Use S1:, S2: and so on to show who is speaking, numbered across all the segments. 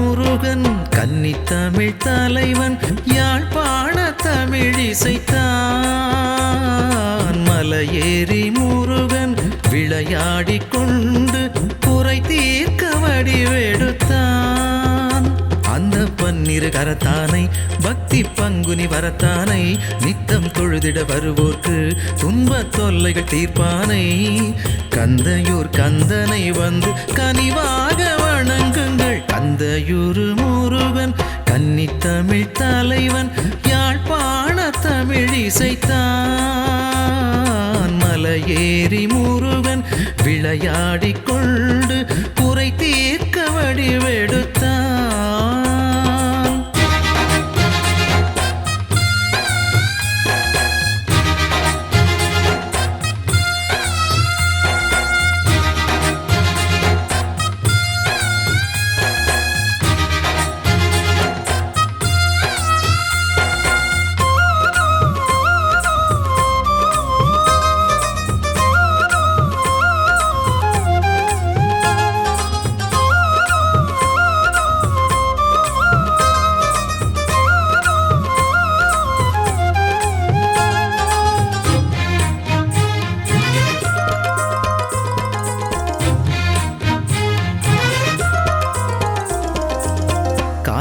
S1: முருகன் கன்னி தமிழ் தலைவன் யாழ்ப்பாண தமிழ் இசைத்தான் மலையேறி முருகன் விளையாடி கொண்டு குறை தீர்க்க வடிவெடுத்தான். அந்த பன்னிரு கரத்தானை பக்தி பங்குனி வரத்தானை நித்தம் தொழுதிட வருவோர்க்கு துன்ப தொல்லைகள் தீர்ப்பானை. கந்தையூர் கந்தனை வந்து கனிவாக வணங்கு கந்தையூர் முருகன் கன்னி தமிழ் தலைவன் யாழ்ப்பாண தமிழ் இசைத்தான். மலையேறி முருகன் விளையாடிக் கொண்டு குறை தீர்க்க வடிவெடு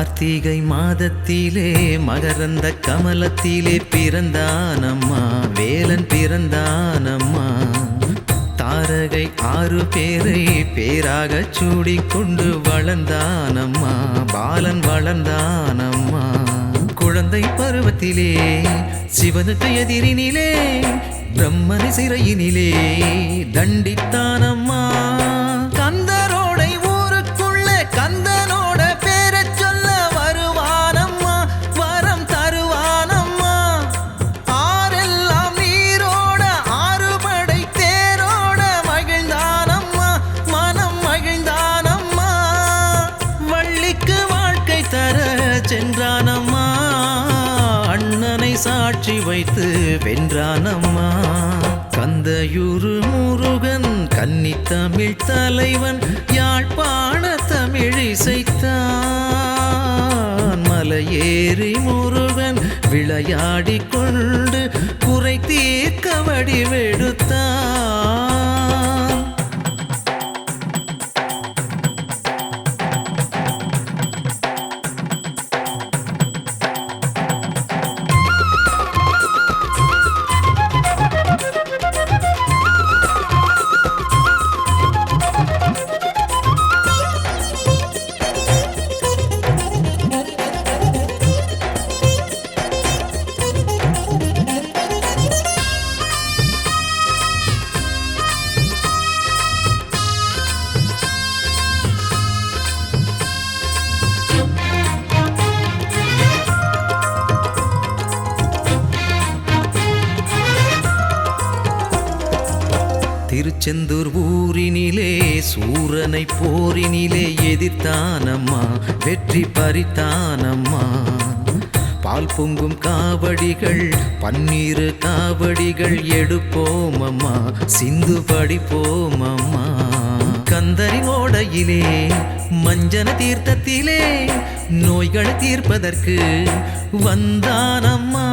S1: கார்த்திகை மாதத்திலே மகரந்த கமலத்திலே பிறந்தானம்மா வேலன் பிறந்தானம்மா. தாரகை ஆறு பேரை பேராக சூடிக்கொண்டு வளர்ந்தானம்மா பாலன் வளர்ந்தானம்மா. குழந்தை பருவத்திலே சிவனுக்கு எதிரினிலே பிரம்மனை சிறையினிலே தண்டித்தானம்மா. சாட்சி வைத்து வென்றானம்மா. கந்தையுரு முருகன் கன்னி தமிழ் தலைவன் யாழ்ப்பாண தமிழ் இசைத்தான். மலையேறி முருகன் விளையாடி கொண்டு குறை தீர்க்க வடிவெடுத்தான். திருச்செந்தூர் ஊரினிலே சூரனை போரினிலே எதிர்த்தானம்மா வெற்றி பறித்தானம்மா. பால் பொங்கும் காவடிகள் பன்னீர் காவடிகள் எடுப்போமம்மா சிந்து படிப்போமம்மா. கந்தரின் ஓடையிலே மஞ்சன தீர்த்தத்திலே நோய்களை தீர்ப்பதற்கு வந்தானம்மா.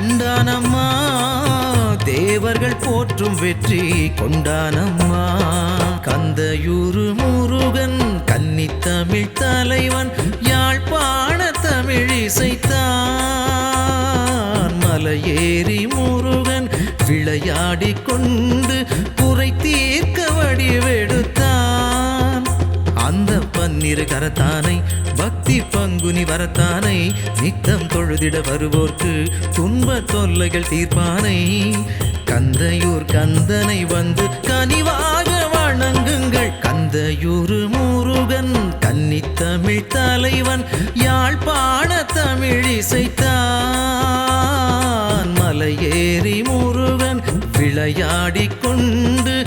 S1: கண்டானம்மா தேவர்கள் போற்றும் வெற்றி கொண்டானம்மா. கந்தையூரு முருகன் கன்னி தமிழ் தலைவன் யாழ்ப்பாண தமிழ் இசைத்தான். மலையேறி முருகன் விளையாடி கொண்டு குறை தீர்க்க வடிவெடுத்தான். அந்த பன்னிரு கரத்தானை பக்தி பங்குனி வரத்தானை நித்தம் தொழுதிட வருவோர்க்கு துன்ப தொல்லைகள் தீர்ப்பானை. கந்தையூர் கந்தனை வந்து கனிவாக வணங்குங்கள். கந்தையூர் முருகன் கன்னி தமிழ் தலைவன் யாழ்ப்பாண தமிழ் இசைத்தான். மலையேறி முருகன் விளையாடிக் கொண்டு